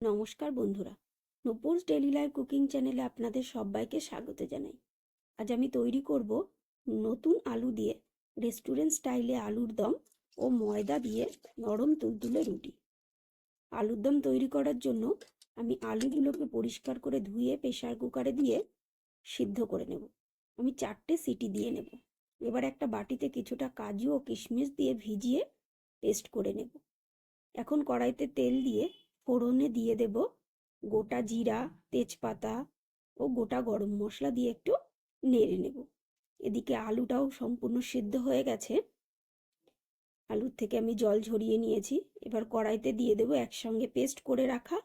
নমস্কার বন্ধুরা। নূপুরস daily life cooking চ্যানেলে আপনাদের সবাইকে স্বাগত জানাই। আজ আমি তৈরি করব নতুন আলু দিয়ে রেস্টুরেন্ট স্টাইলে আলুর দম ও ময়দা দিয়ে নরম তুলতুলে রুটি। আলুর দম তৈরি করার জন্য আমি আলুগুলোকে পরিষ্কার করে ধুয়ে প্রেশার কুকারে দিয়ে সিদ্ধ করে নেব। আমি চারটে সিটি দিয়ে নেব। এবার একটা বাটিতে কিছুটা কাজু ও কিশমিশ দিয়ে ভিজিয়ে পেস্ট করে নেব। এখন কড়াইতে তেল দিয়ে ফোড়নে দিয়ে দেব গোটা জিরা, তেজপাতা ও গোটা গরম মশলা দিয়ে একটু নেড়ে নেব। এদিকে আলুটাও সম্পূর্ণ সিদ্ধ হয়ে গেছে। আলুর থেকে আমি জল ঝরিয়ে নিয়েছি। এবার কড়াইতে দিয়ে দেবো একসঙ্গে পেস্ট করে রাখা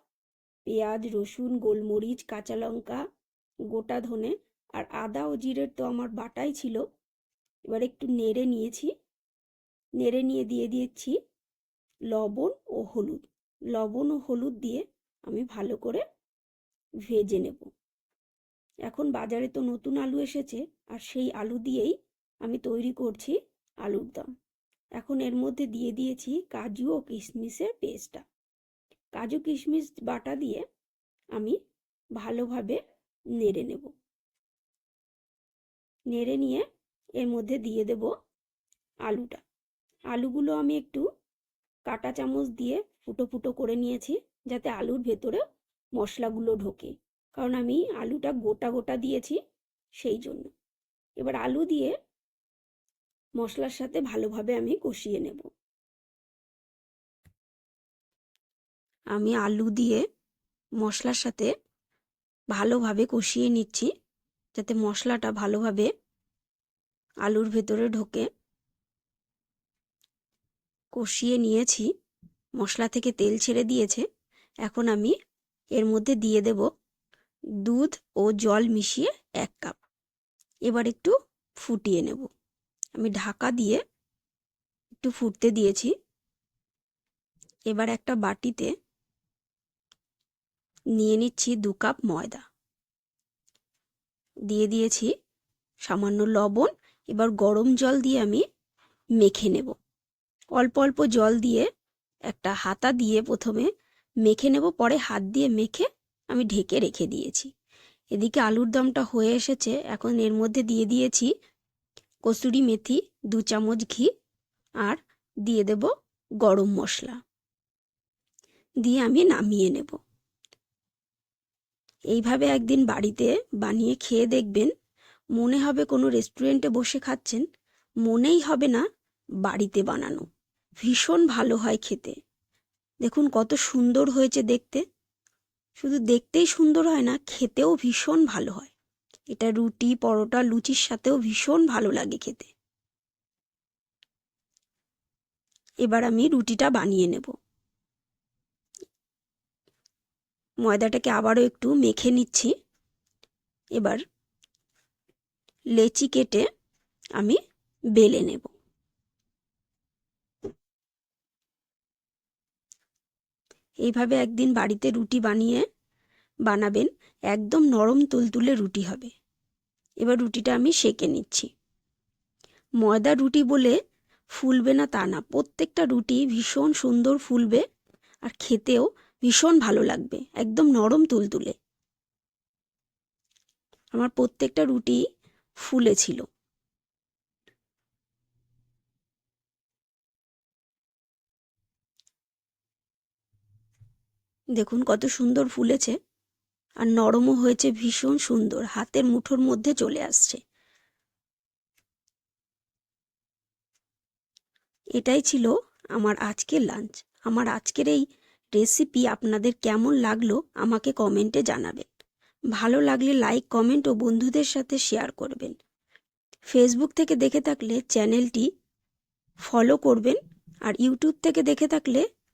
পেঁয়াজ, রসুন, গোলমরিচ, কাঁচা লঙ্কা, গোটা ধনে আর আদা ও জিরের তো আমার বাটাই ছিল। এবার একটু নেড়ে নিয়েছি। নেড়ে নিয়ে দিয়ে দিয়েছি লবণ ও হলুদ। লবণ ও হলুদ দিয়ে আমি ভালো করে ভেজে নেব। এখন বাজারে তো নতুন আলু এসেছে, আর সেই আলু দিয়েই আমি তৈরি করছি আলুর দম। এখন এর মধ্যে দিয়ে দিয়েছি কাজু ও কিশমিশের পেস্টটা। কাজু, কিশমিশ বাটা দিয়ে আমি ভালোভাবে নেড়ে নেব। নেড়ে নিয়ে এর মধ্যে দিয়ে দেব আলুটা। আলুগুলো আমি একটু কাটা চামচ দিয়ে ফুটো ফুটো করে নিয়েছি যাতে আলুর ভেতরে মশলাগুলো ঢোকে। কারণ আমি আলুটা গোটা গোটা দিয়েছি সেই জন্য। এবার আলু দিয়ে মশলার সাথে ভালোভাবে আমি কষিয়ে নেব। আমি আলু দিয়ে মশলার সাথে ভালোভাবে কষিয়ে নিচ্ছি যাতে মশলাটা ভালোভাবে আলুর ভেতরে ঢোকে। কষিয়ে নিয়েছি। মশলা থেকে তেল ছেড়ে দিয়েছে। এখন আমি এর মধ্যে দিয়ে দেব দুধ ও জল মিশিয়ে এক কাপ। এবার একটু ফুটিয়ে নেব। আমি ঢাকা দিয়ে একটু ফুটতে দিয়েছি। এবার একটা বাটিতে নিয়ে নিচ্ছি দু কাপ ময়দা। দিয়ে দিয়েছি সামান্য লবণ। এবার গরম জল দিয়ে আমি মেখে নেব। অল্প অল্প জল দিয়ে একটা হাতা দিয়ে প্রথমে মেখে নেব, পরে হাত দিয়ে মেখে আমি ঢেকে রেখে দিয়েছি। এদিকে আলুর দমটা হয়ে এসেছে, এখন এর মধ্যে দিয়ে দিয়েছি কসুরি মেথি, দু চামচ ঘি আর দিয়ে দেব গরম মশলা। দিয়ে আমি নামিয়ে নেব। এইভাবে একদিন বাড়িতে বানিয়ে খেয়ে দেখবেন, মনে হবে কোনো রেস্টুরেন্টে বসে খাচ্ছেন, মনেই হবে না বাড়িতে বানানো। ভীষণ ভালো হয় খেতে। দেখুন কত সুন্দর হয়েছে দেখতে। শুধু দেখতেই সুন্দর হয় না, খেতেও ভীষণ ভালো হয়। এটা রুটি, পরোটা, লুচির সাথেও ভীষণ ভালো লাগে খেতে। এবার আমি রুটিটা বানিয়ে নেব। ময়দাটাকে আবারও একটু মেখে নিচ্ছি। এবার লেচি কেটে আমি বেলে নেব। এইভাবে একদিন বাড়িতে রুটি বানিয়ে বানাবেন, একদম নরম তুলতুলে রুটি হবে। এবার রুটিটা আমি সেকে নিচ্ছি। ময়দা রুটি বলে ফুলবে না তা না, প্রত্যেকটা রুটি ভীষণ সুন্দর ফুলবে আর খেতেও ভীষণ ভালো লাগবে, একদম নরম তুলতুলে। আমার প্রত্যেকটা রুটি ফুলেছিল। দেখুন কত সুন্দর ফুলেছে। আর নরমও হয়েছে, ভীষণ সুন্দর। হাতের মুঠোর মধ্যে চলে আসছে। এটাই ছিল আমার আজকের লাঞ্চ আমার আজকের এই রেসিপি আপনাদের কেমন লাগল আমাকে কমেন্টে জানাবেন। ভালো লাগলে লাইক কমেন্ট ও বন্ধুদের সাথে শেয়ার করবেন। ফেসবুক থেকে দেখে থাকলে চ্যানেলটি ফলো করবেন আর ইউটিউব থেকে দেখে থাকলে